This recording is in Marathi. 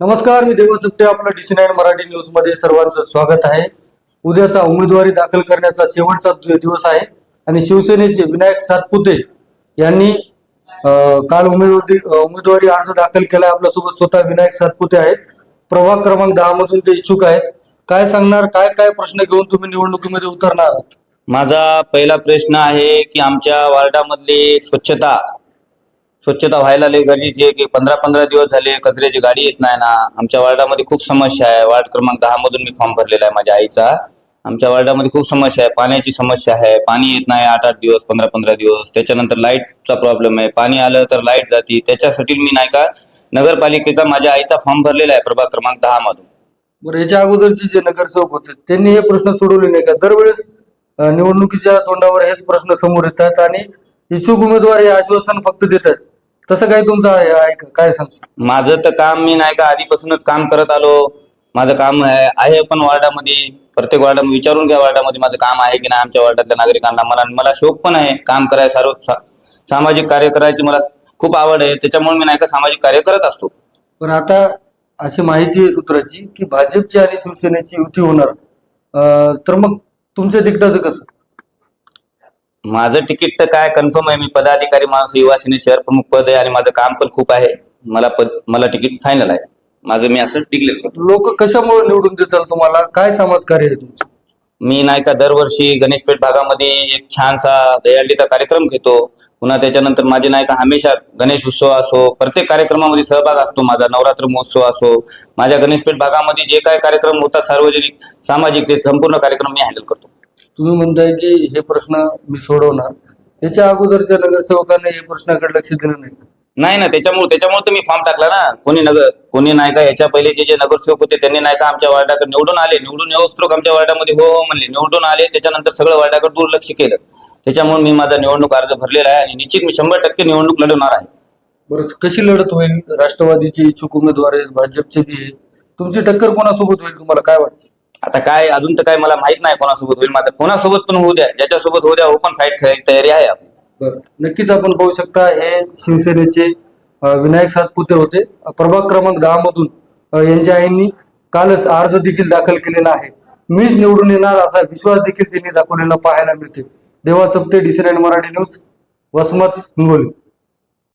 नमस्कार मी देवा चुपटे आपलं डी सी नाईन मराठी न्यूजमध्ये सर्वांचं स्वागत आहे. उद्याचा उमेदवारी दाखल करण्याचा शेवटचा दिवस आहे आणि शिवसेनेचे विनायक सातपुते यांनी काल उमेदवारी उमेदवारी अर्ज दाखल केलाय आपल्यासोबत स्वतः विनायक सातपुते आहेत. प्रभाग क्रमांक दहा मधून ते इच्छुक आहेत. काय सांगणार काय काय प्रश्न घेऊन तुम्ही निवडणुकीमध्ये उतरणार आहात? माझा पहिला प्रश्न आहे की आमच्या वार्डामधली स्वच्छता स्वच्छता व्हायला लय गरजेची आहे की पंधरा पंधरा दिवस झाले कचऱ्याची गाडी येत नाही ना. आमच्या वार्डामध्ये खूप समस्या आहे. वार्ड क्रमांक दहा मधून मी फॉर्म भरलेला आहे माझ्या आईचा. आमच्या वार्डामध्ये खूप समस्या आहे. पाण्याची समस्या आहे. पाणी येत नाही आठ आठ दिवस पंधरा पंधरा दिवस. त्याच्यानंतर लाईटचा प्रॉब्लेम आहे. पाणी आलं तर लाइट जाते. त्याच्यासाठी मी नाही का नगरपालिकेचा माझ्या आईचा फॉर्म भरलेला आहे प्रभाग क्रमांक दहा मधून. बरं याच्या अगोदरचे जे नगरसेवक होते त्यांनी हे प्रश्न सोडवले नाही का? दरवेळेस अं, निवडणुकीच्या तोंडावर हेच प्रश्न समोर येतात आणि इच्छुक उमेदवार हे आश्वासन फक्त देतात. तसं काही तुमचं आहे? आहे का? काय सांगतो माझं तर काम मी नाही का आधीपासूनच काम करत आलो. माझं काम आहे आहे पण वार्डामध्ये. प्रत्येक वार्डामध्ये विचारून घ्या वार्डामध्ये माझं काम आहे की नाही आमच्या वार्डातल्या नागरिकांना. मला मला शौक पण आहे काम करायचं सर्व सा- सामाजिक कार्य करायची मला खूप आवड आहे. त्याच्यामुळे मी नाही का सामाजिक कार्य करत असतो. पण आता अशी माहिती आहे सूत्राची की भाजपची आणि शिवसेनेची युती होणार. अं, तर मग तुमच्या तिकटाचं कसं? माझं तिकीट तर काय कन्फर्म आहे मी पदाधिकारी माणूस युवा सेने शहर प्रमुख पद आहे आणि माझं काम पण खूप आहे. मला पद मला तिकीट फायनल आहे. माझं मी असं डिक्लेअर करतो. लोक कशामुळे निवडून देतात तुम्हाला? काय समाज कार्य आहे तुमचं? मी नाही का दरवर्षी गणेशपेठ भागामध्ये एक छानसा दहीहंडीचा कार्यक्रम घेतो. पुन्हा त्याच्यानंतर माझे नाही का हमेशा गणेश उत्सव असो प्रत्येक कार्यक्रमामध्ये सहभाग असतो माझा. नवरात्र महोत्सव असो. माझ्या गणेशपेठ भागामध्ये जे काय कार्यक्रम होतात सार्वजनिक सामाजिक ते संपूर्ण कार्यक्रम मी हँडल करतो. तुम्ही म्हणताय की हे प्रश्न मी सोडवणार. याच्या अगोदरच्या नगरसेवकांनी हे प्रश्नाकडे लक्ष दिलं नाही. नाही ना त्याच्यामुळे त्याच्यामुळे मी फॉर्म टाकला ना. कोणी नगर कोणी नाही का याच्या पहिलेचे जे नगरसेवक होते त्यांनी नाही का आमच्या वार्डाकडे निवडून आले. निवडून येऊस्त्रोक आमच्या वार्डामध्ये हो हो म्हणले. निवडून आले त्याच्यानंतर सगळं वार्डाकडे दुर्लक्ष केलं. त्याच्यामुळे मी माझा निवडणूक अर्ज भरलेला आहे आणि निश्चित मी शंभर टक्के निवडणूक लढवणार आहे. बरं कशी लढत होईल? राष्ट्रवादीचे इच्छुक उमेदवार आहेत भाजपचे बी आहेत. तुमची टक्कर कोणासोबत होईल तुम्हाला काय वाटतं? आता काय अजून तर काय मला माहीत नाही कोणासोबत होईल. मात्र कोणासोबत पण होऊ द्या. ज्याच्यासोबत होऊ द्या ओपन फाईट खेळायची तयारी आहे आपली. बरं. नक्कीच आपण पाहू शकता हे शिवसेनेचे अं, विनायक सातपुते होते. प्रभाग क्रमांक दहा मधून अं, यांच्या आईंनी कालच अर्ज देखील दाखल केलेला आहे. मीच निवडून येणार असा विश्वास देखील त्यांनी दाखवलेला पाहायला मिळते देवा चपटे डिसिडेंट मराठी न्यूज वसमत हिंगोली.